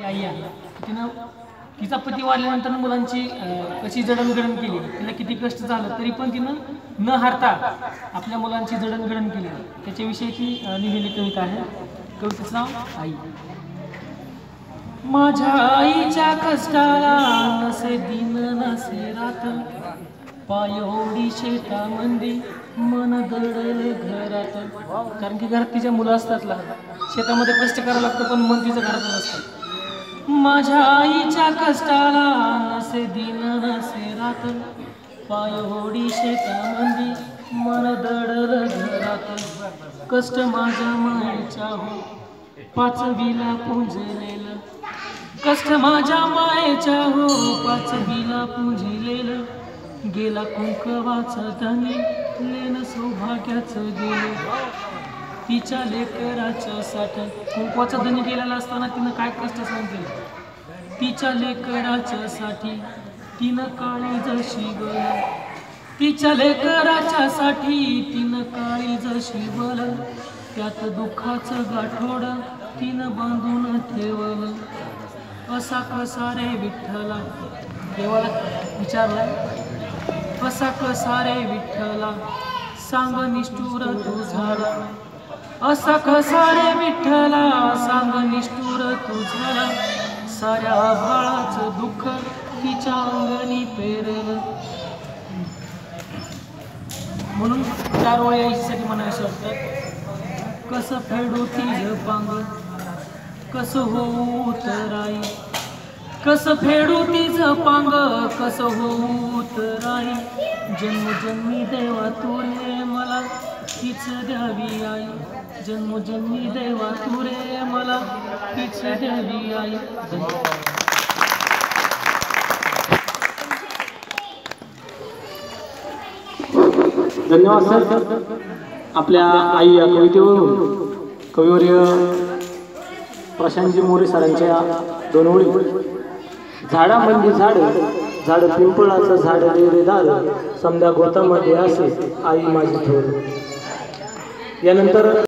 ती आई आहे. तिनं तिचा पती वाढल्यानंतर मुलांची कशी जडणघडण केली तिला किती कष्ट झालं तरी पण तिनं न हारता आपल्या मुलांची जडणघडण केली. त्याच्याविषयी ती लिहिलेली कविता आहे. कवितेचं नाव आई. माझ्या आईच्या कष्टाला नसे दिन नसे रात. पायोडी शेतामध्ये मन दडल घरात. कारण की घरात तिच्या मुलं असतात लहान शेतामध्ये कष्ट करावं लागतं पण मन तिचं घरातच असतं. माझ्या आईच्या कष्टाला नसे दिन नसे रात. पायोडी शेतामध्ये मन दडल घरात. कष्ट माझ्या माईच्या हो पाचवीला पुंजलेलं. कष्ट माझ्या मायेच्या हो पाचवीला पुंजलेलं. गेला कुंकवाचं धनी लेन सौभाग्याचं गेलं तिच्या लेकराच्या साठी कुंकवाचा धनी गेलेला असताना तिनं काय कष्ट सहन तिच्या लेकराच्या साठी तिनं काळी जशी बल. तिच्या लेकराच्या साठी तिनं काळी जशी बल. त्यात दुःखाचं गाठोड तिनं बांधून ठेवलं. असा कसा रे विठ्ठला? देवाला विचारला असा कसा रे विठ्ठला? सांग निष्ठुर तू झाला. असा कसा रे विठ्ठला सांग निष्ठुर तू झाला साऱ्या बाळाचं दुःख तिच्या अंगणी पेरलं. म्हणून चार वय यायसाठी म्हणायचं वाटतं कसं फेडू तिझ पांग कसं होऊ तराई कसं फेडू तीच पांग कसं होऊ तराई जन्मजन्मी देवा तुरे मला तीच द्यावी आई. जन्मजन्मी देवा तुरे मला तीच द्यावी आई. धन्यवाद धन्यवाद सर. आपल्या आई या कवितेवरून कविवर्य प्रशांतजी मोरे सरांच्या दोन ओळी. झाडामध्ये झाड झाड पिंपळाचं झाड रे समजा गोतामध्ये असे आई माझी थोर यानंतर